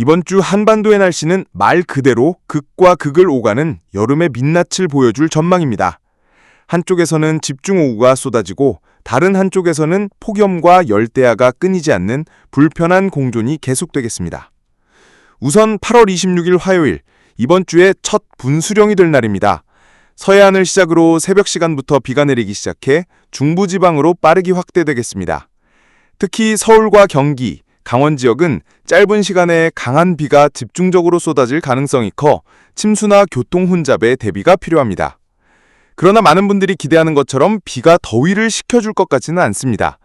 이번 주 한반도의 날씨는 말 그대로 극과 극을 오가는 여름의 민낯을 보여줄 전망입니다. 한쪽에서는 집중호우가 쏟아지고 다른 한쪽에서는 폭염과 열대야가 끊이지 않는 불편한 공존이 계속되겠습니다. 우선 8월 26일 화요일, 이번 주에 첫 분수령이 될 날입니다. 서해안을 시작으로 새벽 시간부터 비가 내리기 시작해 중부지방으로 빠르게 확대되겠습니다. 특히 서울과 경기, 강원 지역은 짧은 시간에 강한 비가 집중적으로 쏟아질 가능성이 커 침수나 교통 혼잡에 대비가 필요합니다. 그러나 많은 분들이 기대하는 것처럼 비가 더위를 식혀줄 것 같지는 않습니다.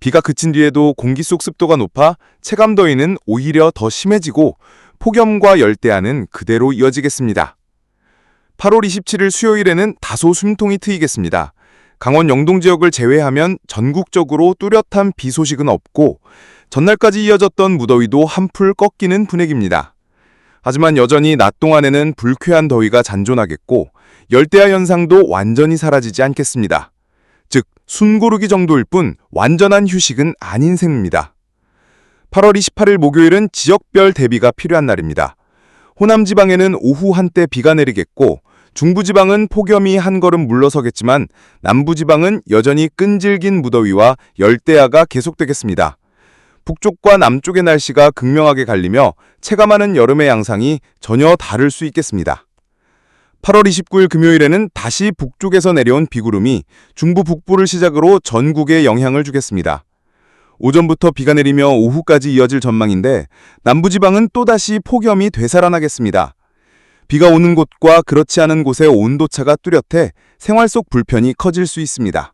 비가 그친 뒤에도 공기 속 습도가 높아 체감 더위는 오히려 더 심해지고 폭염과 열대야는 그대로 이어지겠습니다. 8월 27일 수요일에는 다소 숨통이 트이겠습니다. 강원 영동 지역을 제외하면 전국적으로 뚜렷한 비 소식은 없고 전날까지 이어졌던 무더위도 한풀 꺾이는 분위기입니다. 하지만 여전히 낮 동안에는 불쾌한 더위가 잔존하겠고 열대야 현상도 완전히 사라지지 않겠습니다. 즉 숨고르기 정도일 뿐 완전한 휴식은 아닌 셈입니다. 8월 28일 목요일은 지역별 대비가 필요한 날입니다. 호남 지방에는 오후 한때 비가 내리겠고 중부 지방은 폭염이 한 걸음 물러서겠지만 남부 지방은 여전히 끈질긴 무더위와 열대야가 계속되겠습니다. 북쪽과 남쪽의 날씨가 극명하게 갈리며 체감하는 여름의 양상이 전혀 다를 수 있겠습니다. 8월 29일 금요일에는 다시 북쪽에서 내려온 비구름이 중부 북부를 시작으로 전국에 영향을 주겠습니다. 오전부터 비가 내리며 오후까지 이어질 전망인데 남부지방은 또다시 폭염이 되살아나겠습니다. 비가 오는 곳과 그렇지 않은 곳의 온도차가 뚜렷해 생활 속 불편이 커질 수 있습니다.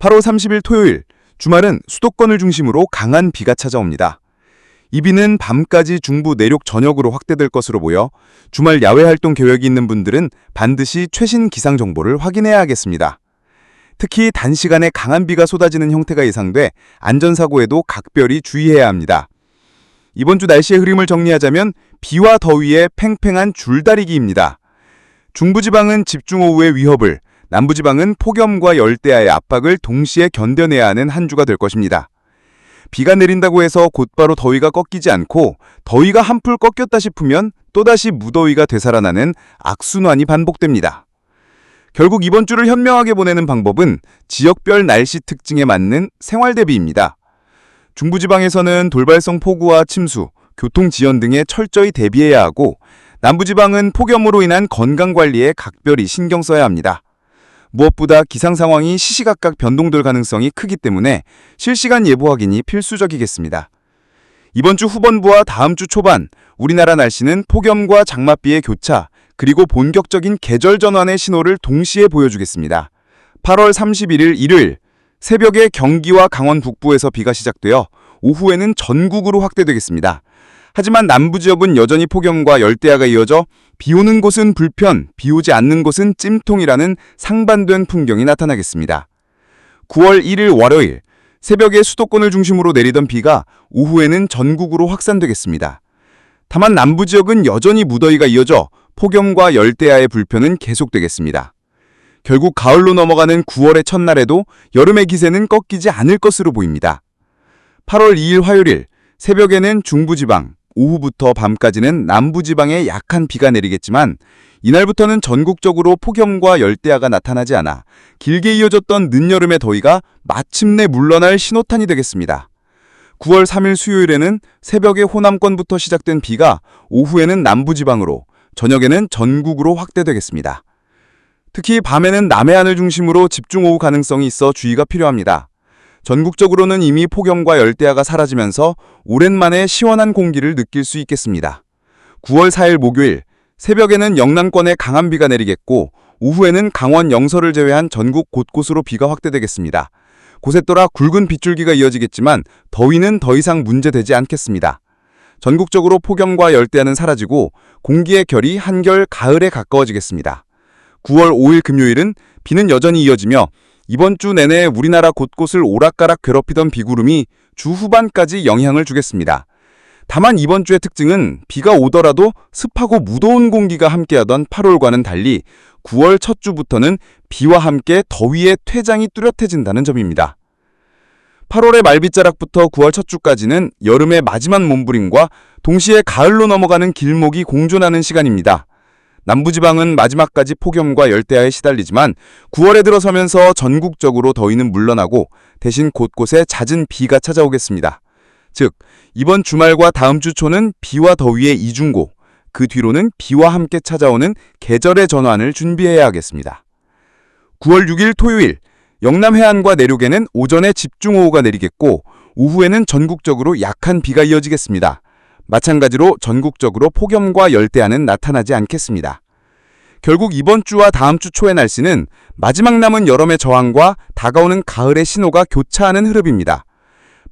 8월 30일 토요일, 주말은 수도권을 중심으로 강한 비가 찾아옵니다. 이 비는 밤까지 중부 내륙 전역으로 확대될 것으로 보여 주말 야외 활동 계획이 있는 분들은 반드시 최신 기상 정보를 확인해야 하겠습니다. 특히 단시간에 강한 비가 쏟아지는 형태가 예상돼 안전사고에도 각별히 주의해야 합니다. 이번 주 날씨의 흐름을 정리하자면 비와 더위의 팽팽한 줄다리기입니다. 중부지방은 집중 호우의 위협을, 남부지방은 폭염과 열대야의 압박을 동시에 견뎌내야 하는 한 주가 될 것입니다. 비가 내린다고 해서 곧바로 더위가 꺾이지 않고 더위가 한풀 꺾였다 싶으면 또다시 무더위가 되살아나는 악순환이 반복됩니다. 결국 이번 주를 현명하게 보내는 방법은 지역별 날씨 특징에 맞는 생활 대비입니다. 중부지방에서는 돌발성 폭우와 침수, 교통 지연 등에 철저히 대비해야 하고 남부지방은 폭염으로 인한 건강 관리에 각별히 신경 써야 합니다. 무엇보다 기상 상황이 시시각각 변동될 가능성이 크기 때문에 실시간 예보 확인이 필수적이겠습니다. 이번 주 후반부와 다음 주 초반 우리나라 날씨는 폭염과 장맛비의 교차 그리고 본격적인 계절 전환의 신호를 동시에 보여주겠습니다. 8월 31일 일요일 새벽에 경기와 강원 북부에서 비가 시작되어 오후에는 전국으로 확대되겠습니다. 하지만 남부 지역은 여전히 폭염과 열대야가 이어져 비 오는 곳은 불편, 비 오지 않는 곳은 찜통이라는 상반된 풍경이 나타나겠습니다. 9월 1일 월요일 새벽에 수도권을 중심으로 내리던 비가 오후에는 전국으로 확산되겠습니다. 다만 남부 지역은 여전히 무더위가 이어져 폭염과 열대야의 불편은 계속되겠습니다. 결국 가을로 넘어가는 9월의 첫날에도 여름의 기세는 꺾이지 않을 것으로 보입니다. 8월 2일 화요일 새벽에는 중부지방, 오후부터 밤까지는 남부지방에 약한 비가 내리겠지만 이날부터는 전국적으로 폭염과 열대야가 나타나지 않아 길게 이어졌던 늦여름의 더위가 마침내 물러날 신호탄이 되겠습니다. 9월 3일 수요일에는 새벽에 호남권부터 시작된 비가 오후에는 남부지방으로 저녁에는 전국으로 확대되겠습니다. 특히 밤에는 남해안을 중심으로 집중호우 가능성이 있어 주의가 필요합니다. 전국적으로는 이미 폭염과 열대야가 사라지면서 오랜만에 시원한 공기를 느낄 수 있겠습니다. 9월 4일 목요일 새벽에는 영남권에 강한 비가 내리겠고 오후에는 강원 영서를 제외한 전국 곳곳으로 비가 확대되겠습니다. 곳에 따라 굵은 빗줄기가 이어지겠지만 더위는 더 이상 문제되지 않겠습니다. 전국적으로 폭염과 열대야는 사라지고 공기의 결이 한결 가을에 가까워지겠습니다. 9월 5일 금요일은 비는 여전히 이어지며 이번 주 내내 우리나라 곳곳을 오락가락 괴롭히던 비구름이 주 후반까지 영향을 주겠습니다. 다만 이번 주의 특징은 비가 오더라도 습하고 무더운 공기가 함께하던 8월과는 달리 9월 첫 주부터는 비와 함께 더위의 퇴장이 뚜렷해진다는 점입니다. 8월의 말빗자락부터 9월 첫 주까지는 여름의 마지막 몸부림과 동시에 가을로 넘어가는 길목이 공존하는 시간입니다. 남부지방은 마지막까지 폭염과 열대야에 시달리지만 9월에 들어서면서 전국적으로 더위는 물러나고 대신 곳곳에 잦은 비가 찾아오겠습니다. 즉, 이번 주말과 다음 주 초는 비와 더위의 이중고, 그 뒤로는 비와 함께 찾아오는 계절의 전환을 준비해야 하겠습니다. 9월 6일 토요일, 영남 해안과 내륙에는 오전에 집중호우가 내리겠고 오후에는 전국적으로 약한 비가 이어지겠습니다. 마찬가지로 전국적으로 폭염과 열대야는 나타나지 않겠습니다. 결국 이번 주와 다음 주 초의 날씨는 마지막 남은 여름의 저항과 다가오는 가을의 신호가 교차하는 흐름입니다.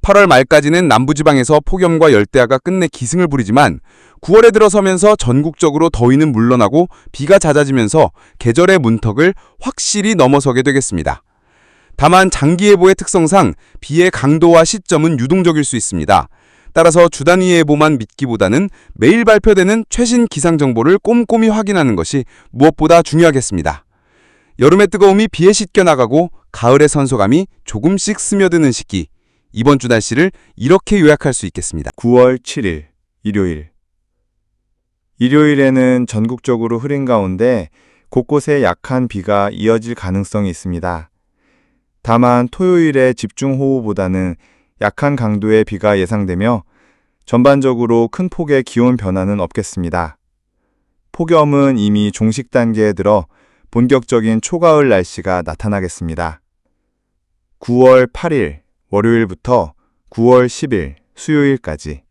8월 말까지는 남부지방에서 폭염과 열대야가 끝내 기승을 부리지만 9월에 들어서면서 전국적으로 더위는 물러나고 비가 잦아지면서 계절의 문턱을 확실히 넘어서게 되겠습니다. 다만 장기예보의 특성상 비의 강도와 시점은 유동적일 수 있습니다. 따라서 주단위 예보만 믿기보다는 매일 발표되는 최신 기상 정보를 꼼꼼히 확인하는 것이 무엇보다 중요하겠습니다. 여름의 뜨거움이 비에 씻겨 나가고 가을의 선소감이 조금씩 스며드는 시기. 이번 주 날씨를 이렇게 요약할 수 있겠습니다. 9월 7일 일요일 일요일에는 전국적으로 흐린 가운데 곳곳에 약한 비가 이어질 가능성이 있습니다. 다만 토요일에 집중호우보다는 약한 강도의 비가 예상되며 전반적으로 큰 폭의 기온 변화는 없겠습니다. 폭염은 이미 종식 단계에 들어 본격적인 초가을 날씨가 나타나겠습니다. 9월 8일 월요일부터 9월 10일 수요일까지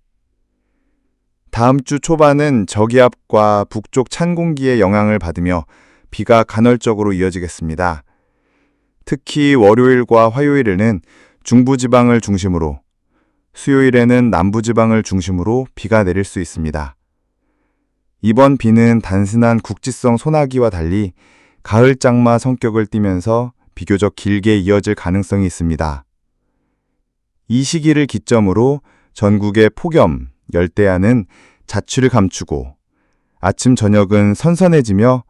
다음 주 초반은 저기압과 북쪽 찬 공기의 영향을 받으며 비가 간헐적으로 이어지겠습니다. 특히 월요일과 화요일에는 중부지방을 중심으로 수요일에는 남부지방을 중심으로 비가 내릴 수 있습니다. 이번 비는 단순한 국지성 소나기와 달리 가을 장마 성격을 띠면서 비교적 길게 이어질 가능성이 있습니다. 이 시기를 기점으로 전국의 폭염, 열대야는 자취를 감추고 아침 저녁은 선선해지며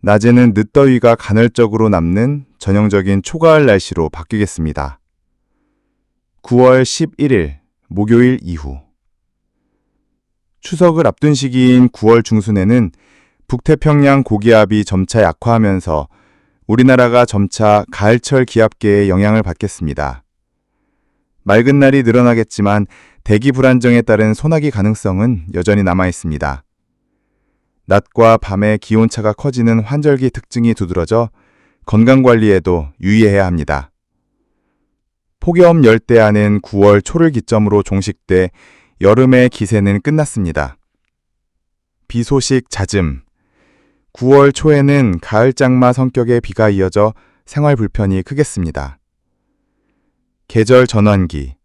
낮에는 늦더위가 간헐적으로 남는 전형적인 초가을 날씨로 바뀌겠습니다. 9월 11일 목요일 이후 추석을 앞둔 시기인 9월 중순에는 북태평양 고기압이 점차 약화하면서 우리나라가 점차 가을철 기압계의 영향을 받겠습니다. 맑은 날이 늘어나겠지만 대기 불안정에 따른 소나기 가능성은 여전히 남아 있습니다. 낮과 밤의 기온차가 커지는 환절기 특징이 두드러져 건강 관리에도 유의해야 합니다. 폭염 열대야는 9월 초를 기점으로 종식돼 여름의 기세는 끝났습니다. 비 소식 잦음 9월 초에는 가을 장마 성격의 비가 이어져 생활 불편이 크겠습니다. 계절 전환기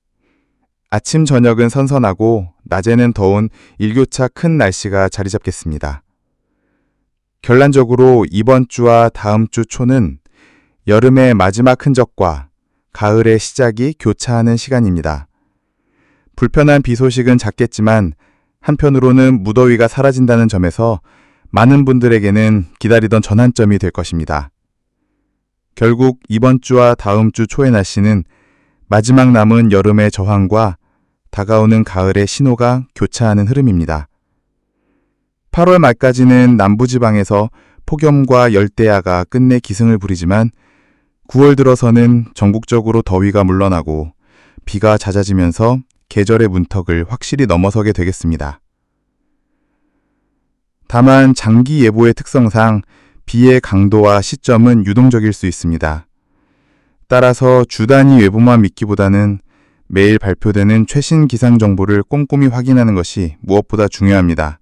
아침 저녁은 선선하고 낮에는 더운 일교차 큰 날씨가 자리 잡겠습니다. 결론적으로 이번 주와 다음 주 초는 여름의 마지막 흔적과 가을의 시작이 교차하는 시간입니다. 불편한 비 소식은 작겠지만 한편으로는 무더위가 사라진다는 점에서 많은 분들에게는 기다리던 전환점이 될 것입니다. 결국 이번 주와 다음 주 초의 날씨는 마지막 남은 여름의 저항과 다가오는 가을의 신호가 교차하는 흐름입니다. 8월 말까지는 남부지방에서 폭염과 열대야가 끝내 기승을 부리지만 9월 들어서는 전국적으로 더위가 물러나고 비가 잦아지면서 계절의 문턱을 확실히 넘어서게 되겠습니다. 다만 장기 예보의 특성상 비의 강도와 시점은 유동적일 수 있습니다. 따라서 주 단위 예보만 믿기보다는 매일 발표되는 최신 기상 정보를 꼼꼼히 확인하는 것이 무엇보다 중요합니다.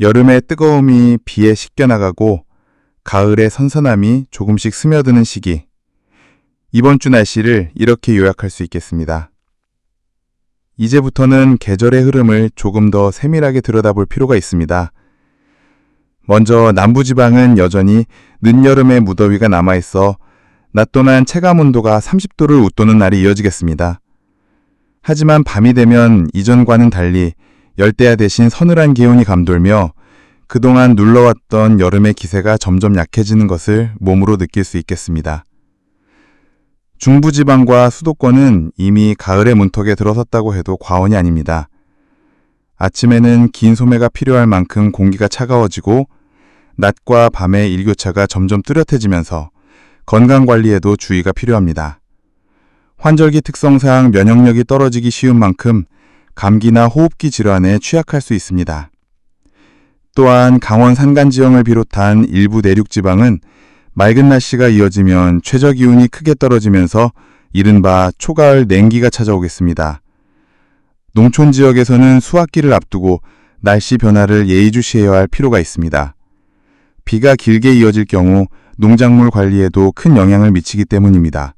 여름의 뜨거움이 비에 씻겨나가고 가을의 선선함이 조금씩 스며드는 시기. 이번 주 날씨를 이렇게 요약할 수 있겠습니다. 이제부터는 계절의 흐름을 조금 더 세밀하게 들여다볼 필요가 있습니다. 먼저 남부지방은 여전히 늦여름의 무더위가 남아있어 낮 동안 체감 온도가 30도를 웃도는 날이 이어지겠습니다. 하지만 밤이 되면 이전과는 달리 열대야 대신 서늘한 기온이 감돌며 그동안 눌러왔던 여름의 기세가 점점 약해지는 것을 몸으로 느낄 수 있겠습니다. 중부지방과 수도권은 이미 가을의 문턱에 들어섰다고 해도 과언이 아닙니다. 아침에는 긴 소매가 필요할 만큼 공기가 차가워지고 낮과 밤의 일교차가 점점 뚜렷해지면서 건강 관리에도 주의가 필요합니다. 환절기 특성상 면역력이 떨어지기 쉬운 만큼 감기나 호흡기 질환에 취약할 수 있습니다. 또한 강원 산간 지형을 비롯한 일부 내륙 지방은 맑은 날씨가 이어지면 최저 기온이 크게 떨어지면서 이른바 초가을 냉기가 찾아오겠습니다. 농촌 지역에서는 수확기를 앞두고 날씨 변화를 예의주시해야 할 필요가 있습니다. 비가 길게 이어질 경우 농작물 관리에도 큰 영향을 미치기 때문입니다.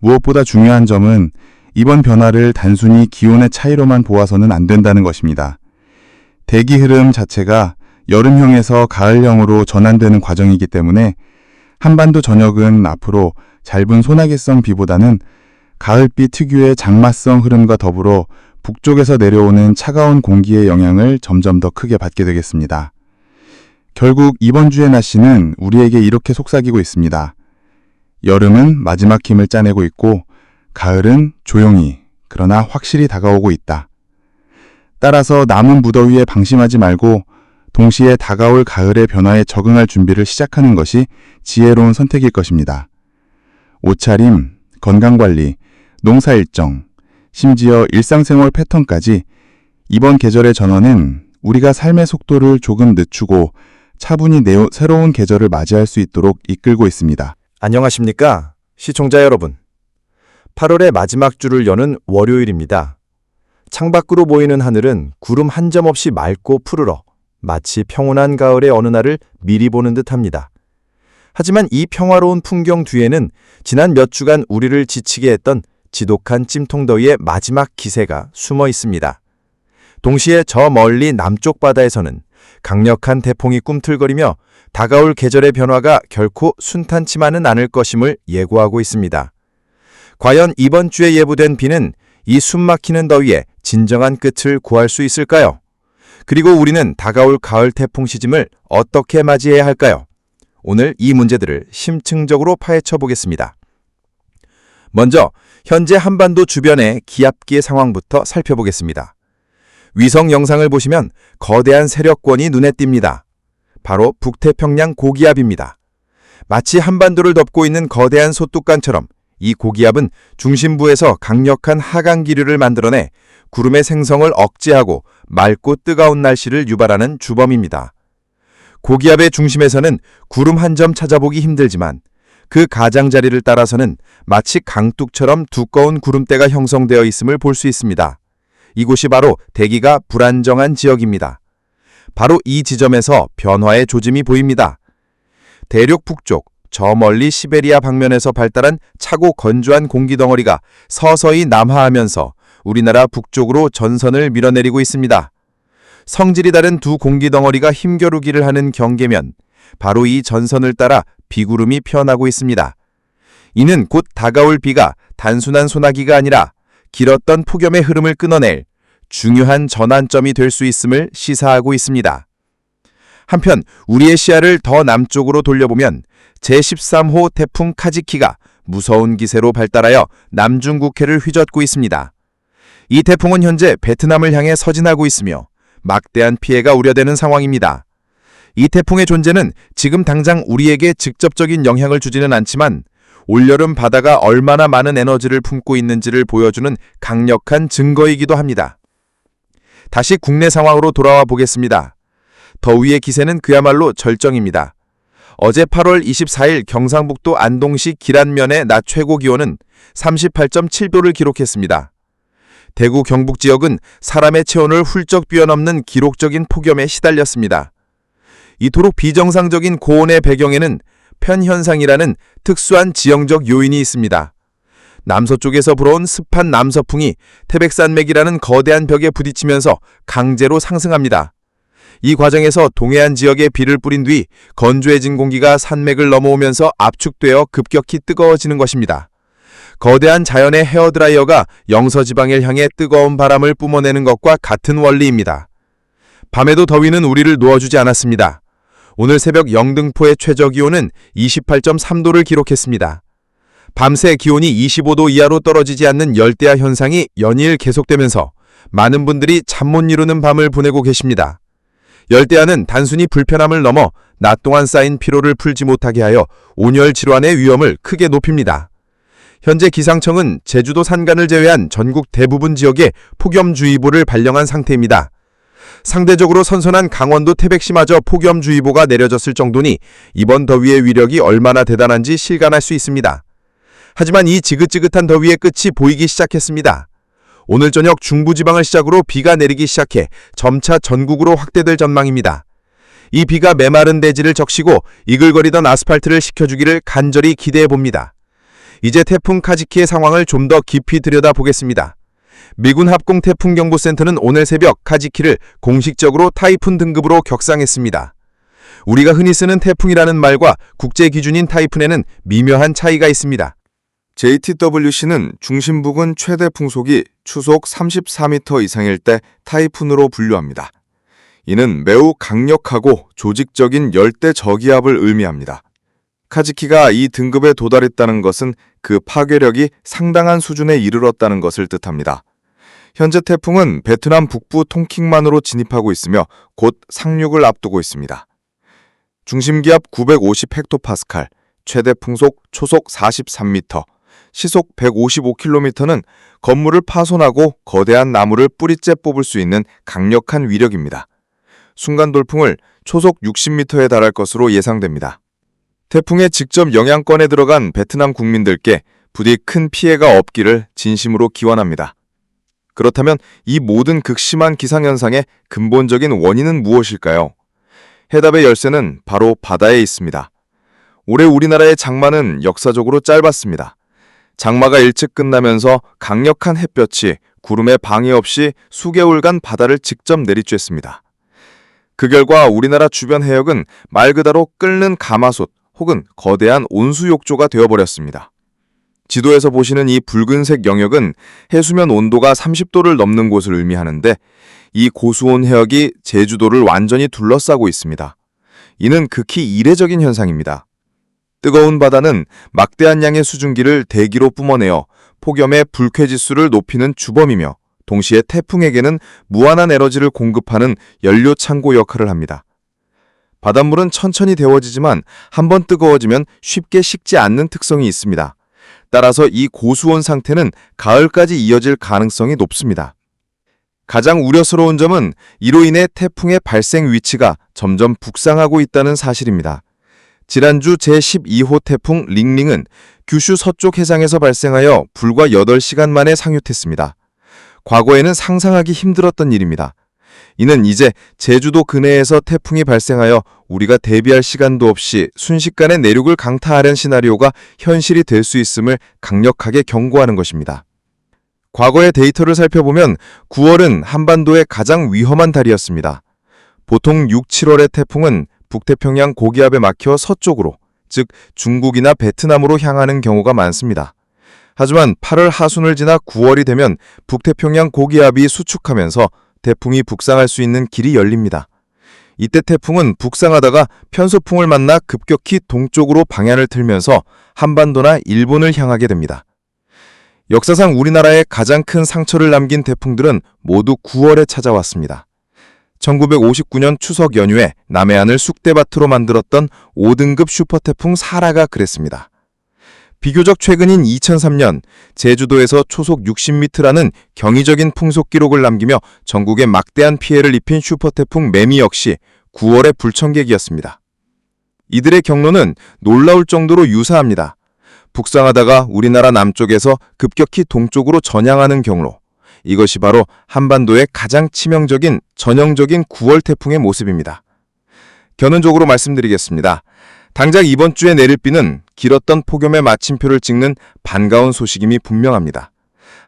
무엇보다 중요한 점은 이번 변화를 단순히 기온의 차이로만 보아서는 안 된다는 것입니다. 대기 흐름 자체가 여름형에서 가을형으로 전환되는 과정이기 때문에 한반도 전역은 앞으로 짧은 소나기성 비보다는 가을비 특유의 장마성 흐름과 더불어 북쪽에서 내려오는 차가운 공기의 영향을 점점 더 크게 받게 되겠습니다. 결국 이번 주의 날씨는 우리에게 이렇게 속삭이고 있습니다. 여름은 마지막 힘을 짜내고 있고 가을은 조용히 그러나 확실히 다가오고 있다. 따라서 남은 무더위에 방심하지 말고 동시에 다가올 가을의 변화에 적응할 준비를 시작하는 것이 지혜로운 선택일 것입니다. 옷차림, 건강관리, 농사 일정, 심지어 일상생활 패턴까지 이번 계절의 전환은 우리가 삶의 속도를 조금 늦추고 차분히 내오, 새로운 계절을 맞이할 수 있도록 이끌고 있습니다. 안녕하십니까? 시청자 여러분. 8월의 마지막 주를 여는 월요일입니다. 창밖으로 보이는 하늘은 구름 한 점 없이 맑고 푸르러 마치 평온한 가을의 어느 날을 미리 보는 듯합니다. 하지만 이 평화로운 풍경 뒤에는 지난 몇 주간 우리를 지치게 했던 지독한 찜통더위의 마지막 기세가 숨어 있습니다. 동시에 저 멀리 남쪽 바다에서는 강력한 태풍이 꿈틀거리며 다가올 계절의 변화가 결코 순탄치만은 않을 것임을 예고하고 있습니다. 과연 이번 주에 예보된 비는 이 숨막히는 더위에 진정한 끝을 구할 수 있을까요? 그리고 우리는 다가올 가을 태풍 시즌을 어떻게 맞이해야 할까요? 오늘 이 문제들을 심층적으로 파헤쳐 보겠습니다. 먼저 현재 한반도 주변의 기압기의 상황부터 살펴보겠습니다. 위성 영상을 보시면 거대한 세력권이 눈에 띕니다. 바로 북태평양 고기압입니다. 마치 한반도를 덮고 있는 거대한 소뚜껑처럼 이 고기압은 중심부에서 강력한 하강 기류를 만들어내 구름의 생성을 억제하고 맑고 뜨거운 날씨를 유발하는 주범입니다. 고기압의 중심에서는 구름 한 점 찾아보기 힘들지만 그 가장자리를 따라서는 마치 강둑처럼 두꺼운 구름대가 형성되어 있음을 볼 수 있습니다. 이곳이 바로 대기가 불안정한 지역입니다. 바로 이 지점에서 변화의 조짐이 보입니다. 대륙 북쪽, 저 멀리 시베리아 방면에서 발달한 차고 건조한 공기 덩어리가 서서히 남하하면서 우리나라 북쪽으로 전선을 밀어내리고 있습니다. 성질이 다른 두 공기 덩어리가 힘겨루기를 하는 경계면 바로 이 전선을 따라 비구름이 피어나고 있습니다. 이는 곧 다가올 비가 단순한 소나기가 아니라 길었던 폭염의 흐름을 끊어낼 중요한 전환점이 될 수 있음을 시사하고 있습니다. 한편 우리의 시야를 더 남쪽으로 돌려보면 제13호 태풍 카지키가 무서운 기세로 발달하여 남중국해를 휘젓고 있습니다. 이 태풍은 현재 베트남을 향해 서진하고 있으며 막대한 피해가 우려되는 상황입니다. 이 태풍의 존재는 지금 당장 우리에게 직접적인 영향을 주지는 않지만 올여름 바다가 얼마나 많은 에너지를 품고 있는지를 보여주는 강력한 증거이기도 합니다. 다시 국내 상황으로 돌아와 보겠습니다. 더위의 기세는 그야말로 절정입니다. 어제 8월 24일 경상북도 안동시 기란면의 낮 최고 기온은 38.7도를 기록했습니다. 대구 경북 지역은 사람의 체온을 훌쩍 뛰어넘는 기록적인 폭염에 시달렸습니다. 이토록 비정상적인 고온의 배경에는 편현상이라는 특수한 지형적 요인이 있습니다. 남서쪽에서 불어온 습한 남서풍이 태백산맥이라는 거대한 벽에 부딪히면서 강제로 상승합니다. 이 과정에서 동해안 지역에 비를 뿌린 뒤 건조해진 공기가 산맥을 넘어오면서 압축되어 급격히 뜨거워지는 것입니다. 거대한 자연의 헤어드라이어가 영서지방을 향해 뜨거운 바람을 뿜어내는 것과 같은 원리입니다. 밤에도 더위는 우리를 놓아주지 않았습니다. 오늘 새벽 영등포의 최저 기온은 28.3도를 기록했습니다. 밤새 기온이 25도 이하로 떨어지지 않는 열대야 현상이 연일 계속되면서 많은 분들이 잠 못 이루는 밤을 보내고 계십니다. 열대야는 단순히 불편함을 넘어 낮 동안 쌓인 피로를 풀지 못하게 하여 온열 질환의 위험을 크게 높입니다. 현재 기상청은 제주도 산간을 제외한 전국 대부분 지역에 폭염주의보를 발령한 상태입니다. 상대적으로 선선한 강원도 태백시마저 폭염주의보가 내려졌을 정도니 이번 더위의 위력이 얼마나 대단한지 실감할 수 있습니다. 하지만 이 지긋지긋한 더위의 끝이 보이기 시작했습니다. 오늘 저녁 중부지방을 시작으로 비가 내리기 시작해 점차 전국으로 확대될 전망입니다. 이 비가 메마른 대지를 적시고 이글거리던 아스팔트를 식혀주기를 간절히 기대해 봅니다. 이제 태풍 카지키의 상황을 좀 더 깊이 들여다보겠습니다. 미군 합공 태풍 경보센터는 오늘 새벽 카지키를 공식적으로 타이푼 등급으로 격상했습니다. 우리가 흔히 쓰는 태풍이라는 말과 국제 기준인 타이푼에는 미묘한 차이가 있습니다. JTWC는 중심 부근 최대 풍속이 추속 34m 이상일 때 타이푼으로 분류합니다. 이는 매우 강력하고 조직적인 열대 저기압을 의미합니다. 카지키가 이 등급에 도달했다는 것은 그 파괴력이 상당한 수준에 이르렀다는 것을 뜻합니다. 현재 태풍은 베트남 북부 통킹만으로 진입하고 있으며 곧 상륙을 앞두고 있습니다. 중심기압 950헥토파스칼, 최대 풍속 초속 43m, 시속 155km는 건물을 파손하고 거대한 나무를 뿌리째 뽑을 수 있는 강력한 위력입니다. 순간 돌풍을 초속 60m에 달할 것으로 예상됩니다. 태풍의 직접 영향권에 들어간 베트남 국민들께 부디 큰 피해가 없기를 진심으로 기원합니다. 그렇다면 이 모든 극심한 기상현상의 근본적인 원인은 무엇일까요? 해답의 열쇠는 바로 바다에 있습니다. 올해 우리나라의 장마는 역사적으로 짧았습니다. 장마가 일찍 끝나면서 강력한 햇볕이 구름에 방해 없이 수개월간 바다를 직접 내리쬐습니다. 그 결과 우리나라 주변 해역은 말 그대로 끓는 가마솥 혹은 거대한 온수욕조가 되어버렸습니다. 지도에서 보시는 이 붉은색 영역은 해수면 온도가 30도를 넘는 곳을 의미하는데 이 고수온 해역이 제주도를 완전히 둘러싸고 있습니다. 이는 극히 이례적인 현상입니다. 뜨거운 바다는 막대한 양의 수증기를 대기로 뿜어내어 폭염의 불쾌지수를 높이는 주범이며 동시에 태풍에게는 무한한 에너지를 공급하는 연료 창고 역할을 합니다. 바닷물은 천천히 데워지지만 한 번 뜨거워지면 쉽게 식지 않는 특성이 있습니다. 따라서 이 고수온 상태는 가을까지 이어질 가능성이 높습니다. 가장 우려스러운 점은 이로 인해 태풍의 발생 위치가 점점 북상하고 있다는 사실입니다. 지난주 제12호 태풍 링링은 규슈 서쪽 해상에서 발생하여 불과 8시간 만에 상륙했습니다. 과거에는 상상하기 힘들었던 일입니다. 이는 이제 제주도 근해에서 태풍이 발생하여 우리가 대비할 시간도 없이 순식간에 내륙을 강타하려는 시나리오가 현실이 될 수 있음을 강력하게 경고하는 것입니다. 과거의 데이터를 살펴보면 9월은 한반도의 가장 위험한 달이었습니다. 보통 6, 7월의 태풍은 북태평양 고기압에 막혀 서쪽으로, 즉 중국이나 베트남으로 향하는 경우가 많습니다. 하지만 8월 하순을 지나 9월이 되면 북태평양 고기압이 수축하면서 태풍이 북상할 수 있는 길이 열립니다. 이때 태풍은 북상하다가 편소풍을 만나 급격히 동쪽으로 방향을 틀면서 한반도나 일본을 향하게 됩니다. 역사상 우리나라에 가장 큰 상처를 남긴 태풍들은 모두 9월에 찾아왔습니다. 1959년 추석 연휴에 남해안을 쑥대밭으로 만들었던 5등급 슈퍼태풍 사라가 그랬습니다. 비교적 최근인 2003년 제주도에서 초속 60m라는 경이적인 풍속 기록을 남기며 전국에 막대한 피해를 입힌 슈퍼태풍 매미 역시 9월의 불청객이었습니다. 이들의 경로는 놀라울 정도로 유사합니다. 북상하다가 우리나라 남쪽에서 급격히 동쪽으로 전향하는 경로. 이것이 바로 한반도의 가장 치명적인 전형적인 9월 태풍의 모습입니다. 결론적으로 말씀드리겠습니다. 당장 이번 주에 내릴 비는 길었던 폭염의 마침표를 찍는 반가운 소식임이 분명합니다.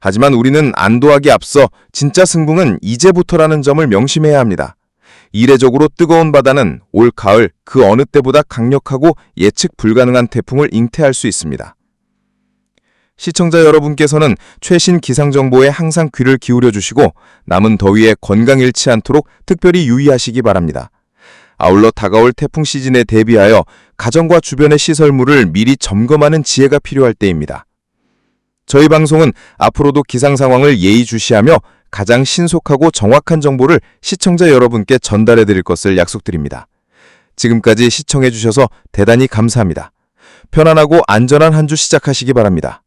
하지만 우리는 안도하기 앞서 진짜 승부는 이제부터라는 점을 명심해야 합니다. 이례적으로 뜨거운 바다는 올 가을 그 어느 때보다 강력하고 예측 불가능한 태풍을 잉태할 수 있습니다. 시청자 여러분께서는 최신 기상 정보에 항상 귀를 기울여 주시고 남은 더위에 건강 잃지 않도록 특별히 유의하시기 바랍니다. 아울러 다가올 태풍 시즌에 대비하여 가정과 주변의 시설물을 미리 점검하는 지혜가 필요할 때입니다. 저희 방송은 앞으로도 기상 상황을 예의주시하며 가장 신속하고 정확한 정보를 시청자 여러분께 전달해 드릴 것을 약속드립니다. 지금까지 시청해 주셔서 대단히 감사합니다. 편안하고 안전한 한 주 시작하시기 바랍니다.